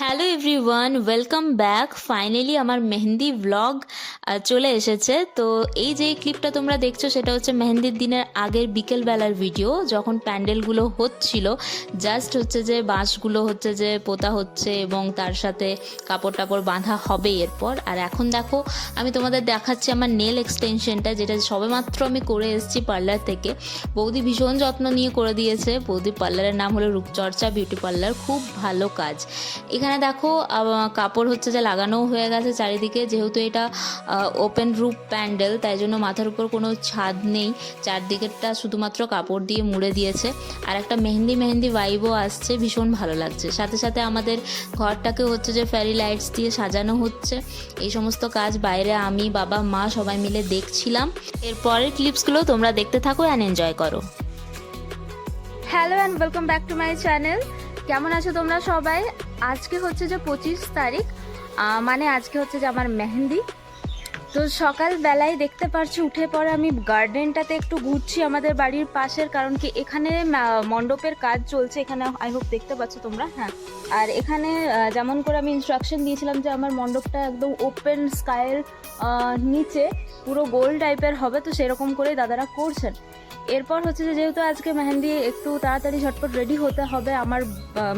Hello everyone welcome back finally আমার mehndi blog চলে এসেছে। তো এই যে ক্লিপটা তোমরা দেখছ, সেটা হচ্ছে মেহেন্দির দিনের আগের বিকেলবেলার ভিডিও যখন প্যান্ডেলগুলো হচ্ছিল। জাস্ট হচ্ছে যে বাঁশগুলো হচ্ছে যে পোতা হচ্ছে এবং তার সাথে কাপড় টাপড় বাঁধা হবে এরপর। আর এখন দেখো, আমি তোমাদের দেখাচ্ছি আমার নেল এক্সটেনশনটা যেটা সবেমাত্র আমি করে এসেছি পার্লার থেকে। বৌদি ভীষণ যত্ন নিয়ে করে দিয়েছে। বৌদি পার্লারের নাম হলো রূপচর্চা বিউটি পার্লার খুব ভালো কাজ। এখানে দেখো কাপড় হচ্ছে যে লাগানোও হয়ে গেছে চারিদিকে। যেহেতু এটা ওপেন রুপ প্যান্ডেল তাই জন্য মাথার উপর কোনো ছাদ নেই। চারদিকেরটা শুধুমাত্র কাপড় দিয়ে মুড়ে দিয়েছে। আর একটা মেহেন্দি মেহেন্দি ভাইবও আসছে, ভীষণ ভালো লাগছে। সাথে সাথে আমাদের ঘরটাকে হচ্ছে যে ফ্যারি লাইটস দিয়ে সাজানো হচ্ছে। এই সমস্ত কাজ বাইরে আমি, বাবা, মা সবাই মিলে দেখছিলাম। এরপরের ক্লিপসগুলো তোমরা দেখতে থাকো অ্যান্ড এনজয় করো। Hello and welcome back to my channel কেমন আছো তোমরা সবাই? আজকে হচ্ছে যে পঁচিশ তারিখ মানে আজকে হচ্ছে যে আমার মেহেন্দি। তো সকালবেলায় দেখতে পারছি, উঠে পরে আমি গার্ডেনটাতে একটু ঘুরছি আমাদের বাড়ির পাশের, কারণ কি এখানে মণ্ডপের কাজ চলছে। এখানে আই হোপ দেখতে পাচ্ছ তোমরা হ্যাঁ। আর এখানে যেমন করে আমি ইনস্ট্রাকশন দিয়েছিলাম যে আমার মণ্ডপটা একদম ওপেন স্কাইয়ের নিচে, পুরো গোল টাইপের হবে, তো সেরকম করেই দাদারা করছেন। এরপর হচ্ছে যে যেহেতু আজকে মেহেন্দি একটু তাড়াতাড়ি ঝটপট রেডি হতে হবে, আমার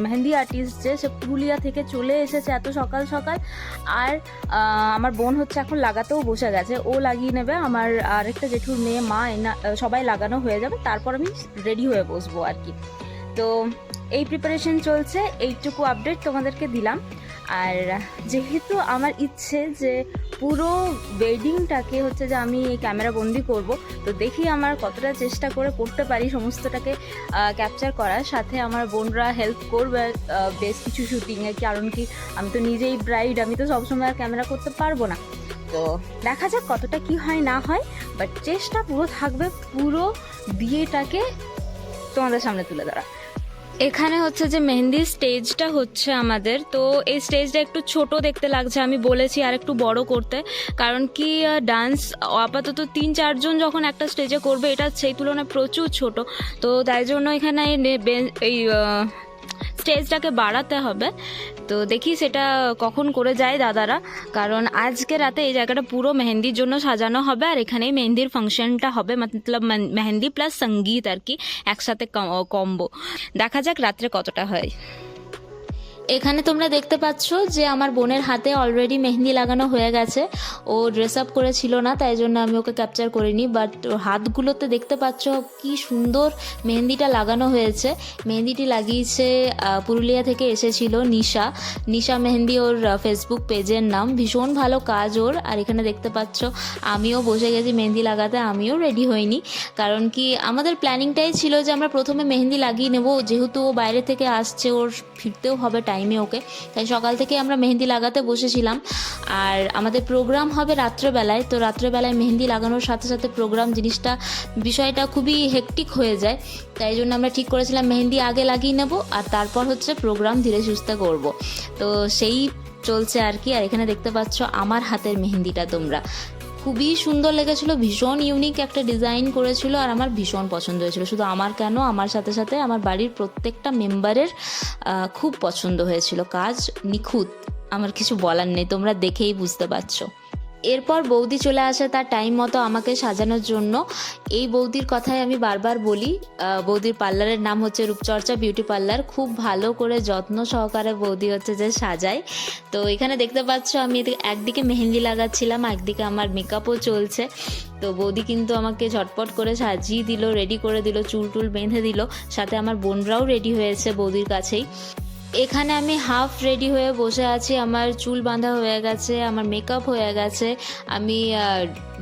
মেহেন্দি আর্টিস্ট যে, সে পুরুলিয়া থেকে চলে এসেছে এত সকাল সকাল। আর আমার বোন হচ্ছে এখন লাগাতেও বসে গেছে, ও লাগিয়ে নেবে, আমার আরেকটা জেঠুর মেয়ে, মা সবাই লাগানো হয়ে যাবে, তারপর আমি রেডি হয়ে বসবো আর কি। তো এই প্রিপারেশন চলছে, এইটুকু আপডেট তোমাদেরকে দিলাম। আর যেহেতু আমার ইচ্ছে যে পুরো ওয়েডিংটাকে হচ্ছে যে আমি এই ক্যামেরা বন্দি করব, তো দেখি আমার কতটা চেষ্টা করে করতে পারি সমস্তটাকে ক্যাপচার করার। সাথে আমার বোনরা হেল্প করবে বেশ কিছু শুটিংয়ে কারণ কি আমি তো নিজেই ব্রাইড আমি তো সবসময় আর ক্যামেরা করতে পারব না। তো দেখা যাক কতটা কি হয়, না হয় বাট চেষ্টা পুরো থাকবে পুরো বিয়েটাকে তোমাদের সামনে তুলে ধরা। এখানে হচ্ছে যে মেহেন্দি স্টেজটা হচ্ছে আমাদের। তো এই স্টেজটা একটু ছোট দেখতে লাগছে, আমি বলেছি আর একটু বড় করতে। কারণ কি ডান্স আপাতত তিন, চারজন যখন একটা স্টেজে করবে, এটা সেই তুলনায় প্রচুর ছোট। তো তাই জন্য এখানে এই স্টেজটাকে বাড়াতে হবে। তো দেখি সেটা কখন করে যায় দাদারা। কারণ আজকে রাতে এই জায়গাটা পুরো মেহেন্দির জন্য সাজানো হবে আর এখানেই মেহেন্দির ফাংশনটা হবে। মতলব মেহেন্দি প্লাস সংগীত আর কি একসাথে কম্বো। দেখা যাক রাত্রে কতটা হয়। এখানে তোমরা দেখতে পাচ্ছ যে আমার বোনের হাতে অলরেডি মেহেন্দি লাগানো হয়ে গেছে। ও ড্রেস আপ করেছিল না, তাই জন্য আমি ওকে ক্যাপচার করিনি। বাট হাতগুলোতে দেখতে পাচ্ছ কি সুন্দর মেহেন্দিটা লাগানো হয়েছে। মেহেন্দিটি লাগিয়েছে পুরুলিয়া থেকে এসেছিল নিশা। নিশা মেহেন্দি ওর ফেসবুক পেজের নাম। ভীষণ ভালো কাজ ওর। আর এখানে দেখতে পাচ্ছ আমিও বসে গেছি মেহেন্দি লাগাতে, আমিও রেডি হইনি। কারণ কি আমাদের প্ল্যানিংটাই ছিল যে আমরা প্রথমে মেহেন্দি লাগিয়ে নেব। যেহেতু ও বাইরে থেকে আসছে, ওর ফিরতেও হবে টাইমে ওকে। তাই সকাল থেকে আমরা মেহেন্দি লাগাতে বসেছিলাম। আর আমাদের প্রোগ্রাম হবে রাত্রেবেলায়। তো রাত্রেবেলায় মেহেন্দি লাগানোর সাথে সাথে প্রোগ্রাম জিনিসটা, বিষয়টা খুবই হেকটিক হয়ে যায়। তাই জন্য আমরা ঠিক করেছিলাম মেহেন্দি আগে লাগিয়ে নেব আর তারপর হচ্ছে প্রোগ্রাম ধীরে সুস্থে করব। তো সেই চলছে আর কি। আর এখানে দেখতে পাচ্ছ আমার হাতের মেহেন্দিটা তোমরা। খুবই সুন্দর লেগেছিল, ভীষণ ইউনিক একটা ডিজাইন করেছিল আর আমার ভীষণ পছন্দ হয়েছিল। শুধু আমার কেন, আমার সাথে সাথে আমার বাড়ির প্রত্যেকটা মেম্বারের খুব পছন্দ হয়েছিল। কাজ নিখুঁত, আমার কিছু বলার নেই, তোমরা দেখেই বুঝতে পারছ। এরপর বৌদি চলে আসে তার টাইম মতো আমাকে সাজানোর জন্য। এই বৌদির কথাই আমি বারবার বলি বৌদির পার্লারের নাম হচ্ছে রূপচর্চা বিউটি পার্লার। খুব ভালো করে যত্ন সহকারে বৌদি হচ্ছে যে সাজায়। তো এখানে দেখতে পাচ্ছ আমি একদিকে মেহেন্দি লাগাচ্ছিলাম, একদিকে আমার মেকআপও চলছে। তো বৌদি কিন্তু আমাকে ঝটপট করে সাজিয়ে দিল রেডি করে দিল, চুল টুল বেঁধে দিল। সাথে আমার বোনরাও রেডি হয়েছে বৌদির কাছেই। এখানে আমি হাফ রেডি হয়ে বসে আছি। আমার চুল বাঁধা হয়ে গেছে, আমার মেকআপ হয়ে গেছে। আমি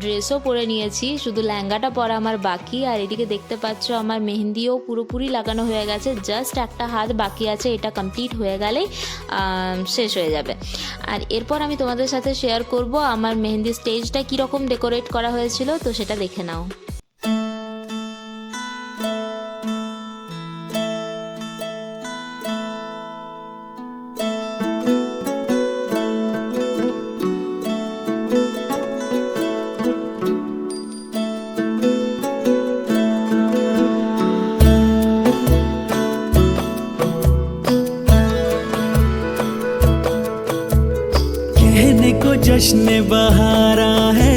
ড্রেসও পরে নিয়েছি, শুধু লেহেঙ্গাটা পরা আমার বাকি। আর এদিকে দেখতে পাচ্ছ, আমার মেহেন্দিও পুরোপুরি লাগানো হয়ে গেছে। জাস্ট একটা হাত বাকি আছে, এটা কমপ্লিট হয়ে গেলেই শেষ হয়ে যাবে। আর এরপর আমি তোমাদের সাথে শেয়ার করব, আমার মেহেন্দি স্টেজটা কীরকম ডেকোরেট করা হয়েছিল, তো সেটা দেখে নাও। कहने को जश्न बहारा है,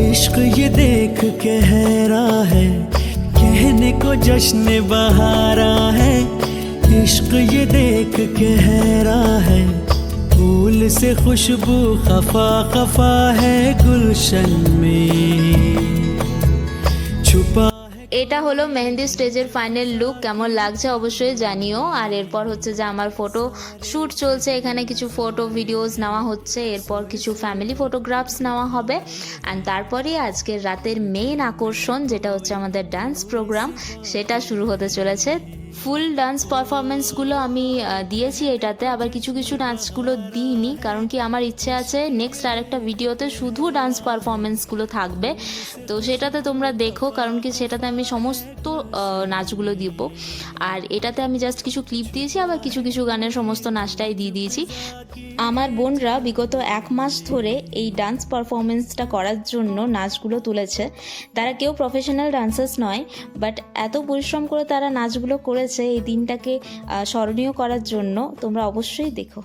इश्क ये देख के हैरा है। कहने को जश्न बहारा है, इश्क ये देख के हैरा है। फूल से खुशबू खफा खफा है गुलशन में। এটা হলো মেহেন্দি স্টেজের ফাইনাল লুক কেমন লাগছে অবশ্যই জানিও। আর এরপর হচ্ছে যে আমার ফটো শ্যুট চলছে, এখানে কিছু ফটো ভিডিওস নেওয়া হচ্ছে, এরপর কিছু ফ্যামিলি ফটোগ্রাফস নেওয়া হবে। অ্যান্ড তারপরে আজকের রাতের মেন আকর্ষণ, যেটা হচ্ছে আমাদের ডান্স প্রোগ্রাম সেটা শুরু হতে চলেছে। ফুল ডান্স পারফরমেন্সগুলো আমি দিয়েছি এটাতে, আবার কিছু কিছু নাচগুলো দিইনি, কারণ কি আমার ইচ্ছে আছে নেক্সট আরেকটা ভিডিওতে শুধু ডান্স পারফরমেন্সগুলো থাকবে। তো সেটাতে তোমরা দেখো, কারণ কি সেটাতে আমি সমস্ত নাচগুলো দিব। আর এটাতে আমি জাস্ট কিছু ক্লিপ দিয়েছি, আবার কিছু কিছু গানের সমস্ত নাচটাই দিয়ে দিয়েছি। আমার বোনরা বিগত এক মাস ধরে এই ডান্স পারফরমেন্সটা করার জন্য নাচগুলো তুলেছে। তারা কেউ প্রফেশনাল ডান্সার্স নয় বাট এত পরিশ্রম করে তারা নাচগুলো করেছে এই দিনটাকে স্মরণীয় করার জন্য। তোমরা অবশ্যই দেখো।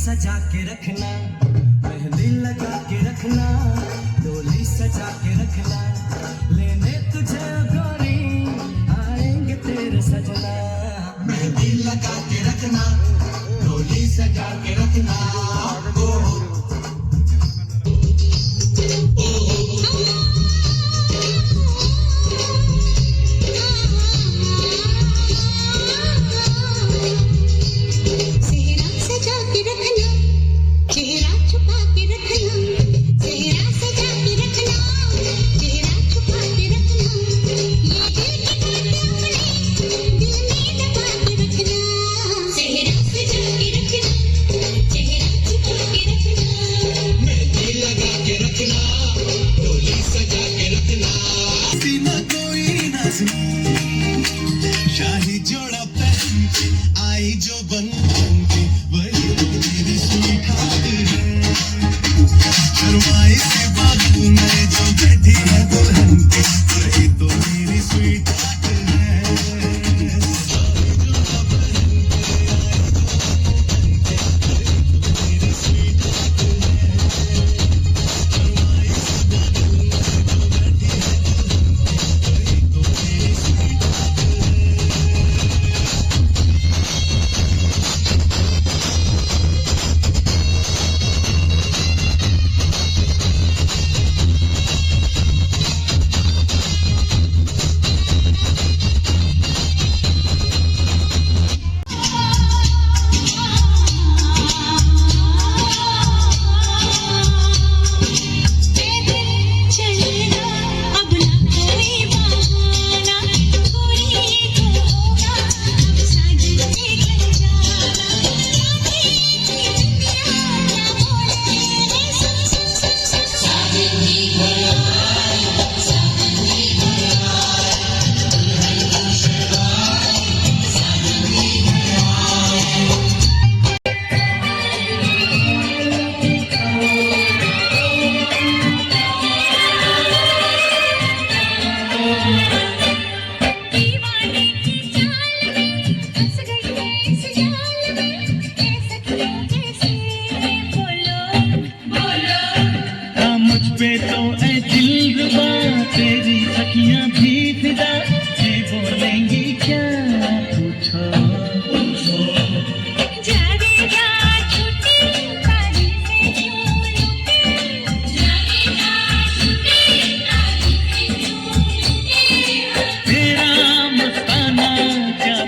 सजा के रखना, मेहंदी लगा के रखना, डोली सजा के रखना, लेने तुझे गोरी आएँगे तेरे सजना। मेहंदी लगा के रखना, डोली सजा के रखना।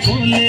ভুলে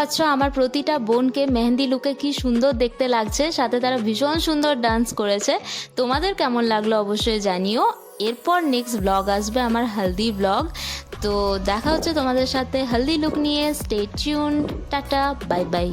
পাচ্ছ আমার প্রতিটা বোনকে, মেহেন্দি লুকে কি সুন্দর দেখতে লাগছে, সাথে তারা ভীষণ সুন্দর ডান্স করেছে। তোমাদের কেমন লাগল অবশ্যই জানিও। এরপর নেক্সট ব্লগ আসবে আমার হালদি ব্লগ তো দেখা হচ্ছে তোমাদের সাথে হলদি লুক নিয়ে। স্টে টিউন টাটা বাই বাই